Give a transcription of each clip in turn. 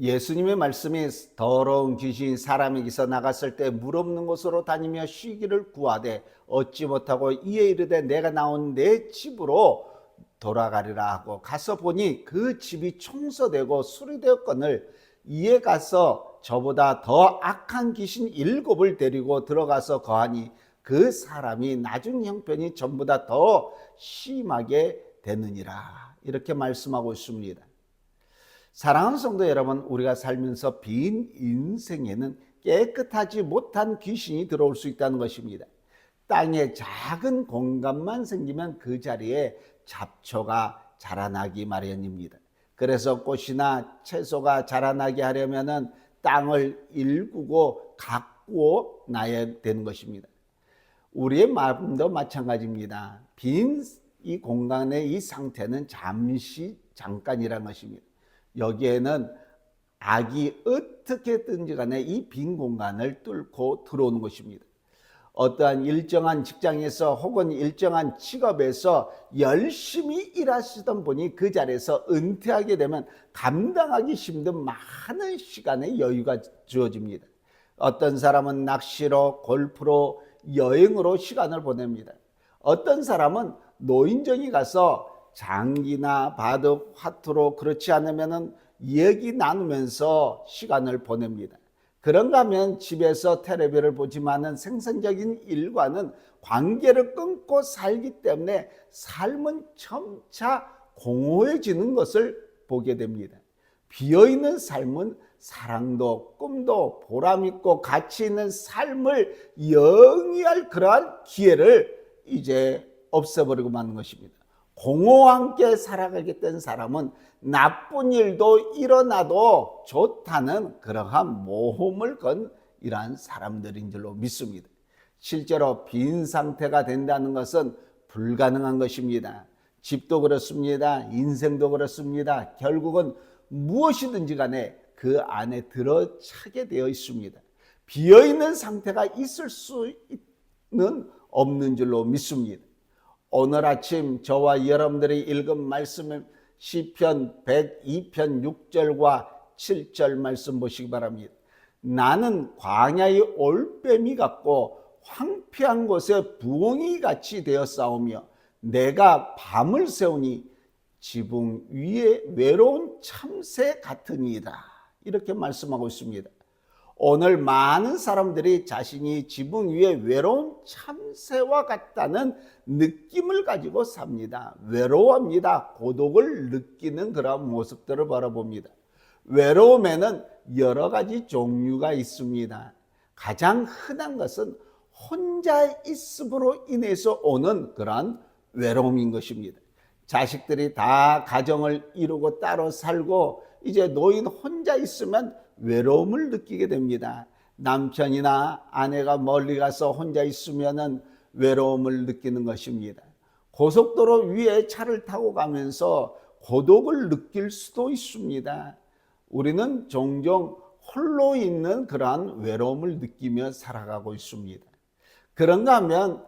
예수님의 말씀이 더러운 귀신이 사람에게서 나갔을 때 물 없는 곳으로 다니며 쉬기를 구하되 얻지 못하고 이에 이르되 내가 나온 내 집으로 돌아가리라 하고 가서 보니 그 집이 청소되고 수리되었거늘 이에 가서 저보다 더 악한 귀신 일곱을 데리고 들어가서 거하니 그 사람이 나중 형편이 전보다 더 심하게 되느니라 이렇게 말씀하고 있습니다. 사랑하는 성도 여러분, 우리가 살면서 빈 인생에는 깨끗하지 못한 귀신이 들어올 수 있다는 것입니다. 땅에 작은 공간만 생기면 그 자리에 잡초가 자라나기 마련입니다. 그래서 꽃이나 채소가 자라나게 하려면은 땅을 일구고 가꾸어 놔야 되는 것입니다. 우리의 마음도 마찬가지입니다. 빈 이 공간의 이 상태는 잠시 잠깐이라는 것입니다. 여기에는 악이 어떻게든지 간에 이 빈 공간을 뚫고 들어오는 것입니다. 어떠한 일정한 직장에서 혹은 일정한 직업에서 열심히 일하시던 분이 그 자리에서 은퇴하게 되면 감당하기 힘든 많은 시간의 여유가 주어집니다. 어떤 사람은 낚시로, 골프로, 여행으로 시간을 보냅니다. 어떤 사람은 노인정이 가서 장기나 바둑, 화투로 그렇지 않으면은 얘기 나누면서 시간을 보냅니다. 그런가 하면 집에서 텔레비를 보지만은 생산적인 일과는 관계를 끊고 살기 때문에 삶은 점차 공허해지는 것을 보게 됩니다. 비어있는 삶은 사랑도 꿈도 보람있고 가치 있는 삶을 영위할 그러한 기회를 이제 없애버리고 마는 것입니다. 공허와 함께 살아가겠다는 사람은 나쁜 일도 일어나도 좋다는 그러한 모험을 건 이러한 사람들인 줄로 믿습니다. 실제로 빈 상태가 된다는 것은 불가능한 것입니다. 집도 그렇습니다. 인생도 그렇습니다. 결국은 무엇이든지 간에 그 안에 들어차게 되어 있습니다. 비어 있는 상태가 있을 수는 없는 줄로 믿습니다. 오늘 아침 저와 여러분들이 읽은 말씀은 시편 102편 6절과 7절 말씀 보시기 바랍니다. 나는 광야의 올빼미 같고 황폐한 곳에 부엉이 같이 되어 싸우며 내가 밤을 새우니 지붕 위에 외로운 참새 같으니이다. 이렇게 말씀하고 있습니다. 오늘 많은 사람들이 자신이 지붕 위에 외로운 참새와 같다는 느낌을 가지고 삽니다. 외로워합니다. 고독을 느끼는 그런 모습들을 바라봅니다. 외로움에는 여러 가지 종류가 있습니다. 가장 흔한 것은 혼자 있음으로 인해서 오는 그러한 외로움인 것입니다. 자식들이 다 가정을 이루고 따로 살고 이제 노인 혼자 있으면 외로움을 느끼게 됩니다. 남편이나 아내가 멀리 가서 혼자 있으면은 외로움을 느끼는 것입니다. 고속도로 위에 차를 타고 가면서 고독을 느낄 수도 있습니다. 우리는 종종 홀로 있는 그러한 외로움을 느끼며 살아가고 있습니다. 그런가 하면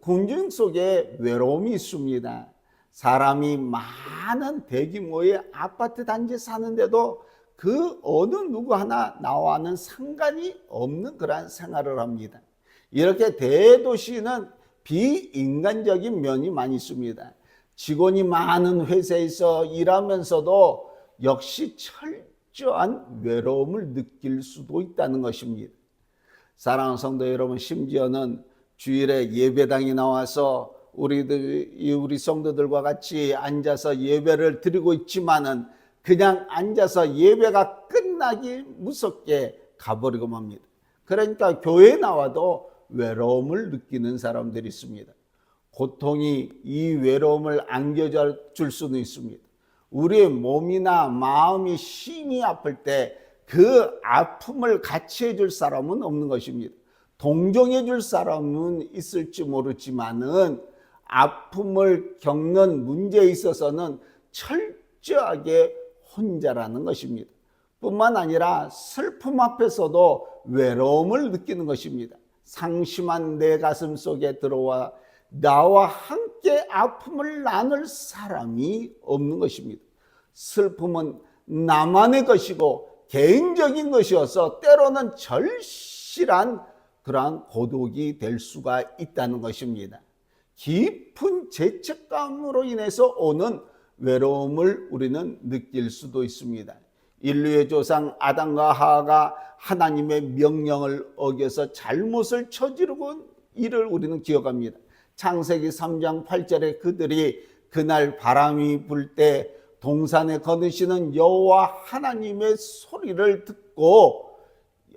군중 속에 외로움이 있습니다. 사람이 많은 대규모의 아파트 단지 사는데도 그 어느 누구 하나 나와는 상관이 없는 그러한 생활을 합니다. 이렇게 대도시는 비인간적인 면이 많이 있습니다. 직원이 많은 회사에서 일하면서도 역시 철저한 외로움을 느낄 수도 있다는 것입니다. 사랑하는 성도 여러분, 심지어는 주일에 예배당에 나와서 우리들, 우리 성도들과 같이 앉아서 예배를 드리고 있지만은 그냥 앉아서 예배가 끝나기 무섭게 가버리고 맙니다. 그러니까 교회 나와도 외로움을 느끼는 사람들이 있습니다. 고통이 이 외로움을 안겨줄 수는 있습니다. 우리의 몸이나 마음이 심히 아플 때 그 아픔을 같이 해줄 사람은 없는 것입니다. 동정해 줄 사람은 있을지 모르지만은 아픔을 겪는 문제에 있어서는 철저하게 혼자라는 것입니다. 뿐만 아니라 슬픔 앞에서도 외로움을 느끼는 것입니다. 상심한 내 가슴 속에 들어와 나와 함께 아픔을 나눌 사람이 없는 것입니다. 슬픔은 나만의 것이고 개인적인 것이어서 때로는 절실한 그러한 고독이 될 수가 있다는 것입니다. 깊은 죄책감으로 인해서 오는 외로움을 우리는 느낄 수도 있습니다. 인류의 조상 아담과 하하가 하나님의 명령을 어겨서 잘못을 저지르고 이를 우리는 기억합니다. 창세기 3장 8절에 그들이 그날 바람이 불 때 동산에 거느시는 여호와 하나님의 소리를 듣고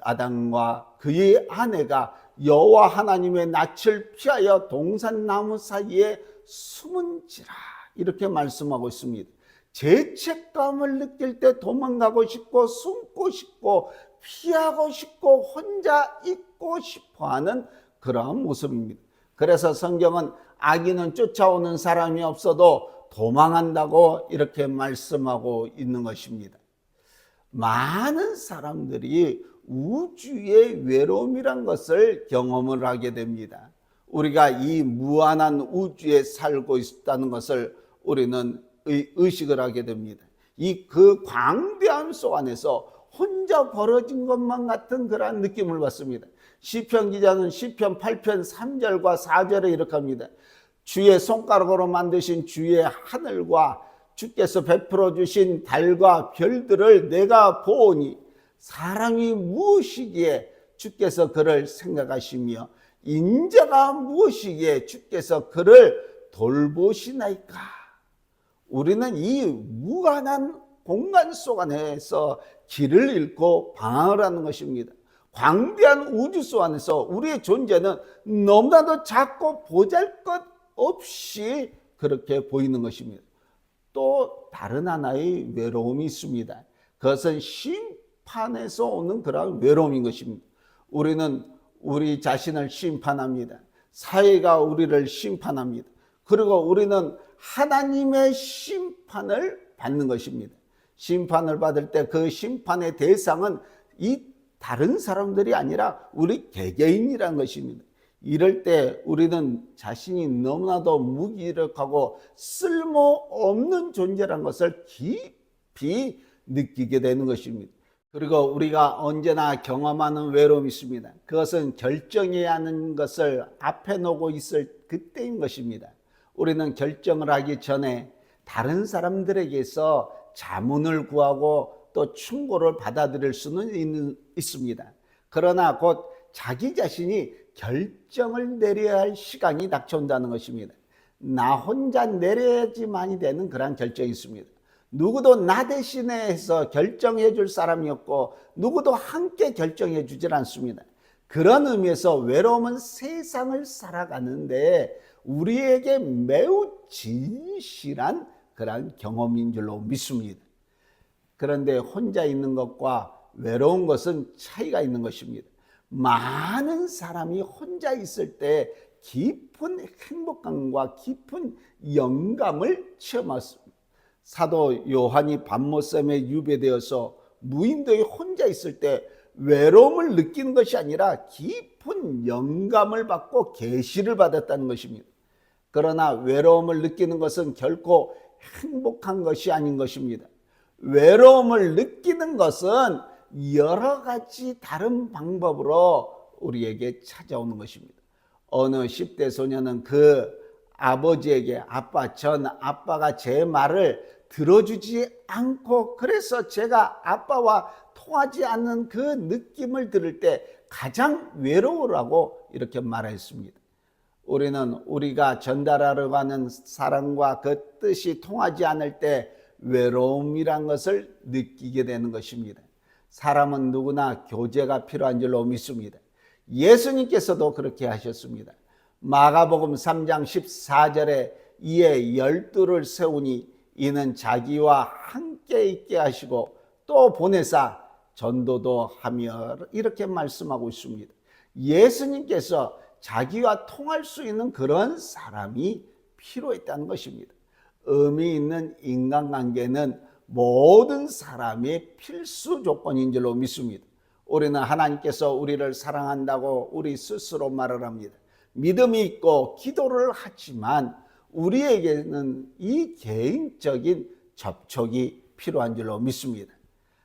아담과 그의 아내가 여호와 하나님의 낯을 피하여 동산 나무 사이에 숨은지라 이렇게 말씀하고 있습니다. 죄책감을 느낄 때 도망가고 싶고 숨고 싶고 피하고 싶고 혼자 있고 싶어 하는 그러한 모습입니다. 그래서 성경은 악인은 쫓아오는 사람이 없어도 도망한다고 이렇게 말씀하고 있는 것입니다. 많은 사람들이 우주의 외로움이란 것을 경험을 하게 됩니다. 우리가 이 무한한 우주에 살고 있다는 것을 우리는 의, 의식을 하게 됩니다. 이 그 광대한 속 안에서 혼자 벌어진 것만 같은 그러한 느낌을 받습니다. 시편 기자는 시편 8편 3절과 4절에 이렇게 합니다. 주의 손가락으로 만드신 주의 하늘과 주께서 베풀어 주신 달과 별들을 내가 보니 사람이 무엇이기에 주께서 그를 생각하시며 인자가 무엇이기에 주께서 그를 돌보시나이까 우리는 이 무한한 공간 속 안에서 길을 잃고 방황을 하는 것입니다. 광대한 우주 속 안에서 우리의 존재는 너무나도 작고 보잘 것 없이 그렇게 보이는 것입니다. 또 다른 하나의 외로움이 있습니다. 그것은 심판에서 오는 그런 외로움인 것입니다. 우리는 우리 자신을 심판합니다. 사회가 우리를 심판합니다. 그리고 우리는 하나님의 심판을 받는 것입니다. 심판을 받을 때 그 심판의 대상은 이 다른 사람들이 아니라 우리 개개인이라는 것입니다. 이럴 때 우리는 자신이 너무나도 무기력하고 쓸모없는 존재라는 것을 깊이 느끼게 되는 것입니다. 그리고 우리가 언제나 경험하는 외로움이 있습니다. 그것은 결정해야 하는 것을 앞에 놓고 있을 그때인 것입니다. 우리는 결정을 하기 전에 다른 사람들에게서 자문을 구하고 또 충고를 받아들일 수는 있는, 있습니다. 그러나 곧 자기 자신이 결정을 내려야 할 시간이 닥쳐온다는 것입니다. 나 혼자 내려야지만이 되는 그런 결정이 있습니다. 누구도 나 대신에 해서 결정해 줄 사람이 없고 누구도 함께 결정해 주질 않습니다. 그런 의미에서 외로움은 세상을 살아가는데 우리에게 매우 진실한 그런 경험인 줄로 믿습니다. 그런데 혼자 있는 것과 외로운 것은 차이가 있는 것입니다. 많은 사람이 혼자 있을 때 깊은 행복감과 깊은 영감을 체험했습니다. 사도 요한이 밤모섬에 유배되어서 무인도에 혼자 있을 때 외로움을 느끼는 것이 아니라 깊은 영감을 받고 계시를 받았다는 것입니다. 그러나 외로움을 느끼는 것은 결코 행복한 것이 아닌 것입니다. 외로움을 느끼는 것은 여러 가지 다른 방법으로 우리에게 찾아오는 것입니다. 어느 10대 소녀는 그 아버지에게 아빠, 전 아빠가 제 말을 들어주지 않고 그래서 제가 아빠와 통하지 않는 그 느낌을 들을 때 가장 외로우라고 이렇게 말했습니다. 우리는 우리가 전달하려고 하는 사랑과 그 뜻이 통하지 않을 때 외로움이란 것을 느끼게 되는 것입니다. 사람은 누구나 교제가 필요한 줄로 믿습니다. 예수님께서도 그렇게 하셨습니다. 마가복음 3장 14절에 이에 열두를 세우니 이는 자기와 함께 있게 하시고 또 보내사 전도도 하며 이렇게 말씀하고 있습니다. 예수님께서 자기와 통할 수 있는 그런 사람이 필요했다는 것입니다. 의미 있는 인간관계는 모든 사람의 필수 조건인 줄로 믿습니다. 우리는 하나님께서 우리를 사랑한다고 우리 스스로 말을 합니다. 믿음이 있고 기도를 하지만 우리에게는 이 개인적인 접촉이 필요한 줄로 믿습니다.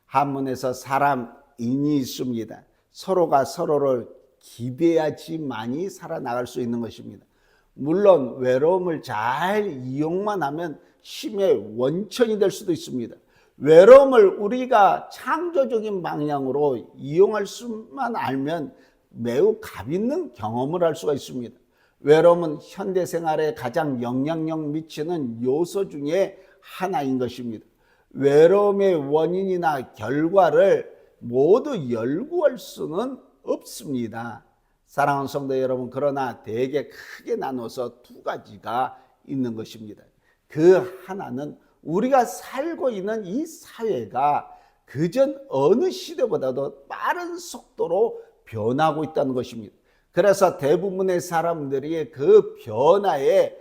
한문에서 사람인이 있습니다. 서로가 서로를 기대야지만이 살아나갈 수 있는 것입니다. 물론 외로움을 잘 이용만 하면 힘의 원천이 될 수도 있습니다. 외로움을 우리가 창조적인 방향으로 이용할 수만 알면 매우 값 있는 경험을 할 수가 있습니다. 외로움은 현대 생활에 가장 영향력 미치는 요소 중에 하나인 것입니다. 외로움의 원인이나 결과를 모두 열구할 수는 없습니다. 사랑하는 성도 여러분, 그러나 대개 크게 나눠서 두 가지가 있는 것입니다. 그 하나는 우리가 살고 있는 이 사회가 그전 어느 시대보다도 빠른 속도로 변하고 있다는 것입니다. 그래서 대부분의 사람들이 그 변화에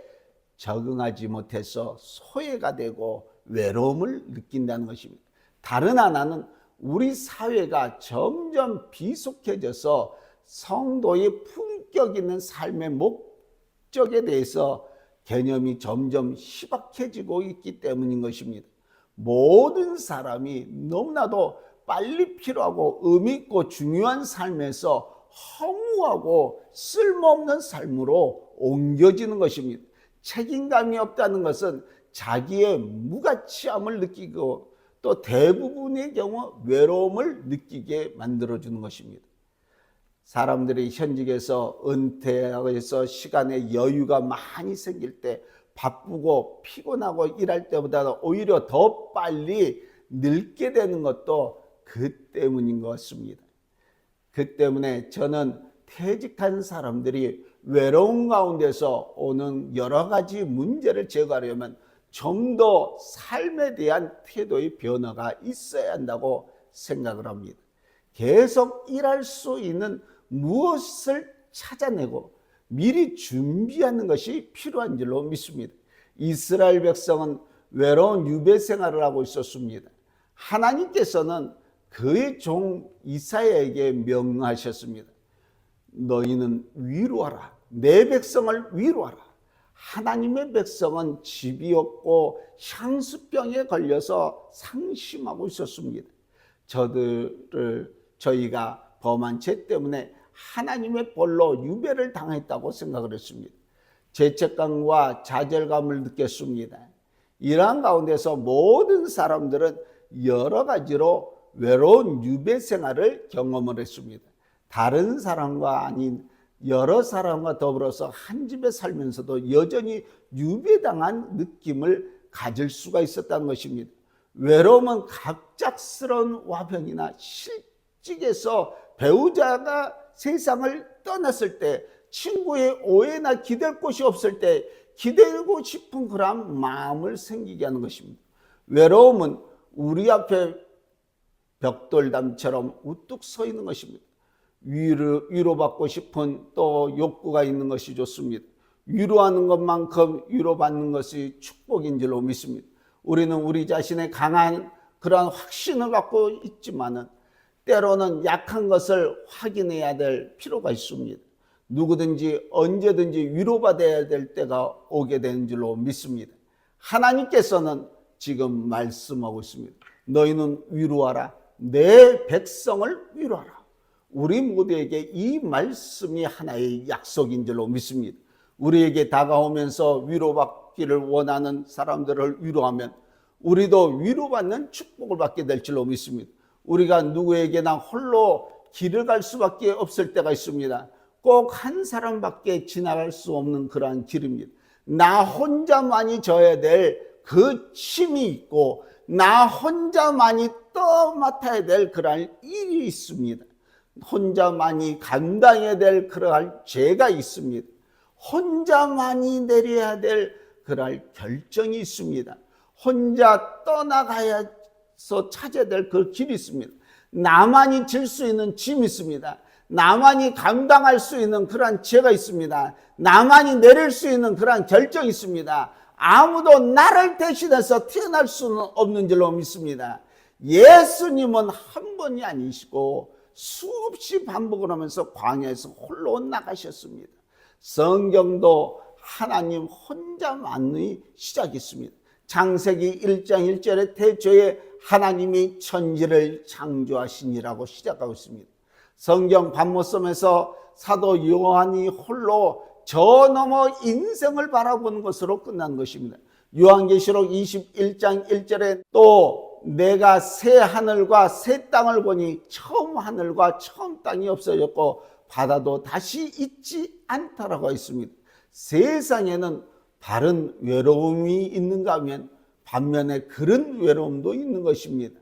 적응하지 못해서 소외가 되고 외로움을 느낀다는 것입니다. 다른 하나는 우리 사회가 점점 비속해져서 성도의 품격 있는 삶의 목적에 대해서 개념이 점점 희박해지고 있기 때문인 것입니다. 모든 사람이 너무나도 빨리 필요하고 의미 있고 중요한 삶에서 허무하고 쓸모없는 삶으로 옮겨지는 것입니다. 책임감이 없다는 것은 자기의 무가치함을 느끼고 또 대부분의 경우 외로움을 느끼게 만들어주는 것입니다. 사람들이 현직에서 은퇴해서 시간에 여유가 많이 생길 때 바쁘고 피곤하고 일할 때보다 오히려 더 빨리 늙게 되는 것도 그 때문인 것 같습니다. 그 때문에 저는 퇴직한 사람들이 외로운 가운데서 오는 여러 가지 문제를 제거하려면 좀 더 삶에 대한 태도의 변화가 있어야 한다고 생각을 합니다. 계속 일할 수 있는 무엇을 찾아내고 미리 준비하는 것이 필요한 줄로 믿습니다. 이스라엘 백성은 외로운 유배 생활을 하고 있었습니다. 하나님께서는 그의 종 이사야에게 명하셨습니다. 너희는 위로하라. 내 백성을 위로하라. 하나님의 백성은 집이 없고 향수병에 걸려서 상심하고 있었습니다. 저들을 저희가 범한 죄 때문에 하나님의 벌로 유배를 당했다고 생각을 했습니다. 죄책감과 좌절감을 느꼈습니다. 이러한 가운데서 모든 사람들은 여러 가지로 외로운 유배 생활을 경험을 했습니다. 다른 사람과 아닌 여러 사람과 더불어서 한 집에 살면서도 여전히 유배당한 느낌을 가질 수가 있었다는 것입니다. 외로움은 갑작스러운 와병이나 실직에서 배우자가 세상을 떠났을 때 친구의 오해나 기댈 곳이 없을 때 기대고 싶은 그런 마음을 생기게 하는 것입니다. 외로움은 우리 앞에 벽돌담처럼 우뚝 서 있는 것입니다. 위로, 위로받고 싶은 또 욕구가 있는 것이 좋습니다. 위로하는 것만큼 위로받는 것이 축복인 줄로 믿습니다. 우리는 우리 자신의 강한 그러한 확신을 갖고 있지만은 때로는 약한 것을 확인해야 될 필요가 있습니다. 누구든지 언제든지 위로받아야 될 때가 오게 되는 줄로 믿습니다. 하나님께서는 지금 말씀하고 있습니다. 너희는 위로하라. 내 백성을 위로하라. 우리 모두에게 이 말씀이 하나의 약속인 줄로 믿습니다. 우리에게 다가오면서 위로받기를 원하는 사람들을 위로하면 우리도 위로받는 축복을 받게 될 줄로 믿습니다. 우리가 누구에게나 홀로 길을 갈 수밖에 없을 때가 있습니다. 꼭 한 사람밖에 지나갈 수 없는 그러한 길입니다. 나 혼자만이 져야 될그 힘이 있고 나 혼자만이 떠맡아야 될 그러한 일이 있습니다. 혼자만이 감당해야 될 그러한 죄가 있습니다. 혼자만이 내려야 될 그러한 결정이 있습니다. 혼자 떠나가야서 찾아야 될 그 길이 있습니다. 나만이 질 수 있는 짐이 있습니다. 나만이 감당할 수 있는 그러한 죄가 있습니다. 나만이 내릴 수 있는 그러한 결정이 있습니다. 아무도 나를 대신해서 태어날 수는 없는 줄로 믿습니다. 예수님은 한 번이 아니시고 수없이 반복을 하면서 광야에서 홀로 나가셨습니다. 성경도 하나님 혼자만의 시작이 있습니다. 창세기 1장 1절에 태초에 하나님이 천지를 창조하시니라고 시작하고 있습니다. 성경 반모섬에서 사도 요한이 홀로 저 너머 인생을 바라보는 것으로 끝난 것입니다. 요한계시록 21장 1절에 또 내가 새 하늘과 새 땅을 보니 처음 하늘과 처음 땅이 없어졌고 바다도 다시 있지 않다라고 있습니다. 세상에는 다른 외로움이 있는가 하면 반면에 그런 외로움도 있는 것입니다.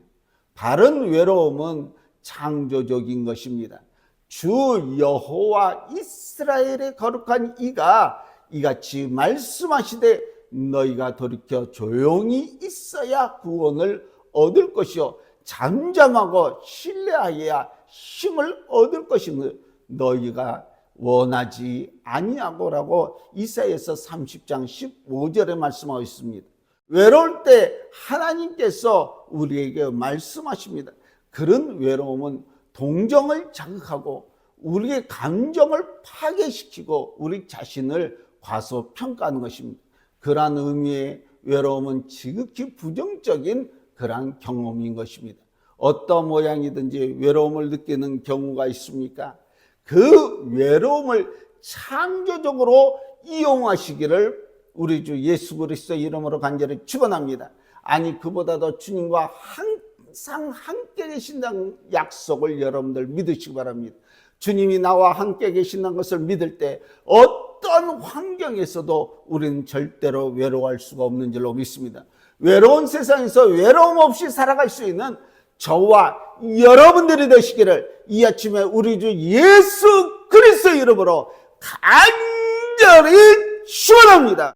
다른 외로움은 창조적인 것입니다. 주 여호와 이스라엘의 거룩한 이가 이같이 말씀하시되 너희가 돌이켜 조용히 있어야 구원을 얻을 것이요 잠잠하고 신뢰하여야 힘을 얻을 것임을 너희가 원하지 아니하고라고 이사야서 30장 15절에 말씀하고 있습니다. 외로울 때 하나님께서 우리에게 말씀하십니다. 그런 외로움은 동정을 자극하고 우리의 감정을 파괴시키고 우리 자신을 과소평가하는 것입니다. 그러한 의미의 외로움은 지극히 부정적인 그러한 경험인 것입니다. 어떤 모양이든지 외로움을 느끼는 경우가 있습니까? 그 외로움을 창조적으로 이용하시기를 우리 주 예수 그리스도 이름으로 간절히 축원합니다. 아니 그보다도 주님과 항상 함께 계신다는 약속을 여러분들 믿으시기 바랍니다. 주님이 나와 함께 계신다는 것을 믿을 때 어떤 환경에서도 우리는 절대로 외로워할 수가 없는 줄로 믿습니다. 외로운 세상에서 외로움 없이 살아갈 수 있는 저와 여러분들이 되시기를 이 아침에 우리 주 예수 그리스도 이름으로 간절히 축원합니다.